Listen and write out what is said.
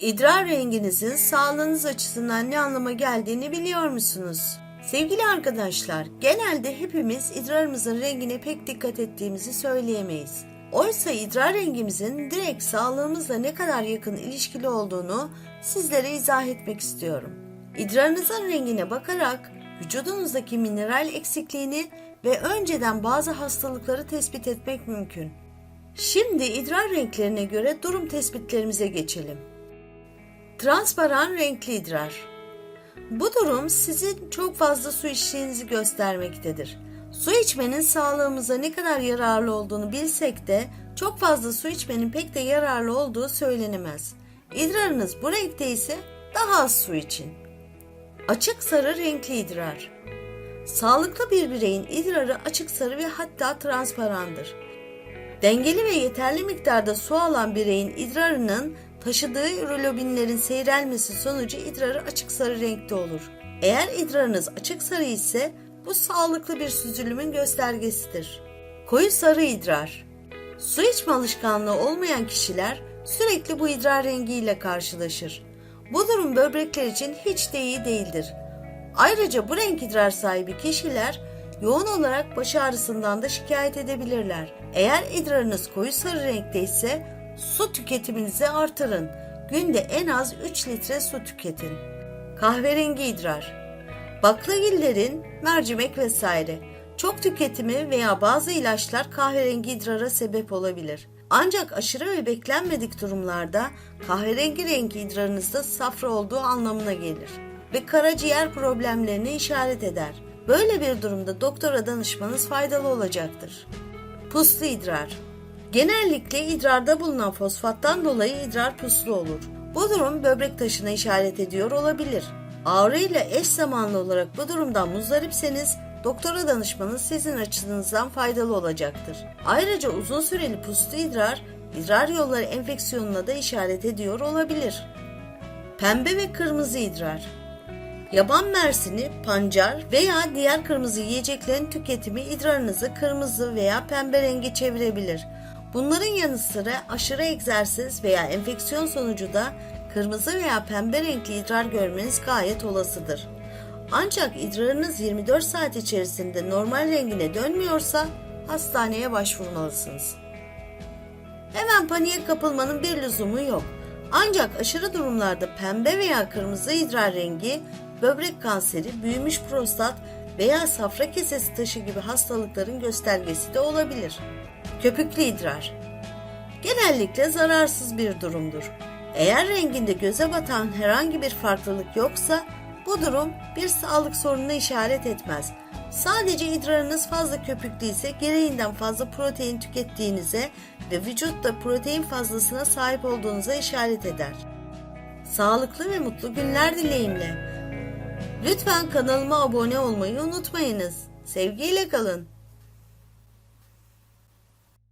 İdrar renginizin sağlığınız açısından ne anlama geldiğini biliyor musunuz? Sevgili arkadaşlar, genelde hepimiz idrarımızın rengine pek dikkat ettiğimizi söyleyemeyiz. Oysa idrar rengimizin direkt sağlığımızla ne kadar yakın ilişkili olduğunu sizlere izah etmek istiyorum. İdrarınızın rengine bakarak vücudunuzdaki mineral eksikliğini ve önceden bazı hastalıkları tespit etmek mümkün. Şimdi idrar renklerine göre durum tespitlerimize geçelim. Transparan renkli idrar. Bu durum sizin çok fazla su içtiğinizi göstermektedir. Su içmenin sağlığımıza ne kadar yararlı olduğunu bilsek de çok fazla su içmenin pek de yararlı olduğu söylenemez. İdrarınız bu renkte ise daha az su için. Açık sarı renkli idrar. Sağlıklı bir bireyin idrarı açık sarı ve hatta transparandır. Dengeli ve yeterli miktarda su alan bireyin idrarının taşıdığı ürolobinlerin seyrelmesi sonucu idrarı açık sarı renkte olur. Eğer idrarınız açık sarı ise bu sağlıklı bir süzülümün göstergesidir. Koyu sarı idrar. Su içme alışkanlığı olmayan kişiler sürekli bu idrar rengiyle karşılaşır. Bu durum böbrekler için hiç de iyi değildir. Ayrıca bu renk idrar sahibi kişiler yoğun olarak baş ağrısından da şikayet edebilirler. Eğer idrarınız koyu sarı renkte ise su tüketiminizi artırın. Günde en az 3 litre su tüketin. Kahverengi idrar. Baklagillerin mercimek vesaire. Çok tüketimi veya bazı ilaçlar kahverengi idrara sebep olabilir. Ancak aşırı ve beklenmedik durumlarda kahverengi renk idrarınızda safra olduğu anlamına gelir ve karaciğer problemlerine işaret eder. Böyle bir durumda doktora danışmanız faydalı olacaktır. Puslu idrar. Genellikle idrarda bulunan fosfattan dolayı idrar puslu olur. Bu durum böbrek taşına işaret ediyor olabilir. Ağrı ile eş zamanlı olarak bu durumdan muzdaripseniz doktora danışmanız sizin açınızdan faydalı olacaktır. Ayrıca uzun süreli puslu idrar, idrar yolları enfeksiyonuna da işaret ediyor olabilir. Pembe ve kırmızı idrar. Yaban mersini, pancar veya diğer kırmızı yiyeceklerin tüketimi idrarınızı kırmızı veya pembe renge çevirebilir. Bunların yanı sıra aşırı egzersiz veya enfeksiyon sonucu da kırmızı veya pembe renkli idrar görmeniz gayet olasıdır. Ancak idrarınız 24 saat içerisinde normal rengine dönmüyorsa hastaneye başvurmalısınız. Hemen paniğe kapılmanın bir lüzumu yok. Ancak aşırı durumlarda pembe veya kırmızı idrar rengi böbrek kanseri, büyümüş prostat veya safra kesesi taşı gibi hastalıkların göstergesi de olabilir. Köpüklü idrar genellikle zararsız bir durumdur. Eğer renginde göze batan herhangi bir farklılık yoksa bu durum bir sağlık sorununa işaret etmez. Sadece idrarınız fazla köpüklü ise gereğinden fazla protein tükettiğinize ve vücutta protein fazlasına sahip olduğunuza işaret eder. Sağlıklı ve mutlu günler dileğimle. Lütfen kanalıma abone olmayı unutmayınız. Sevgiyle kalın.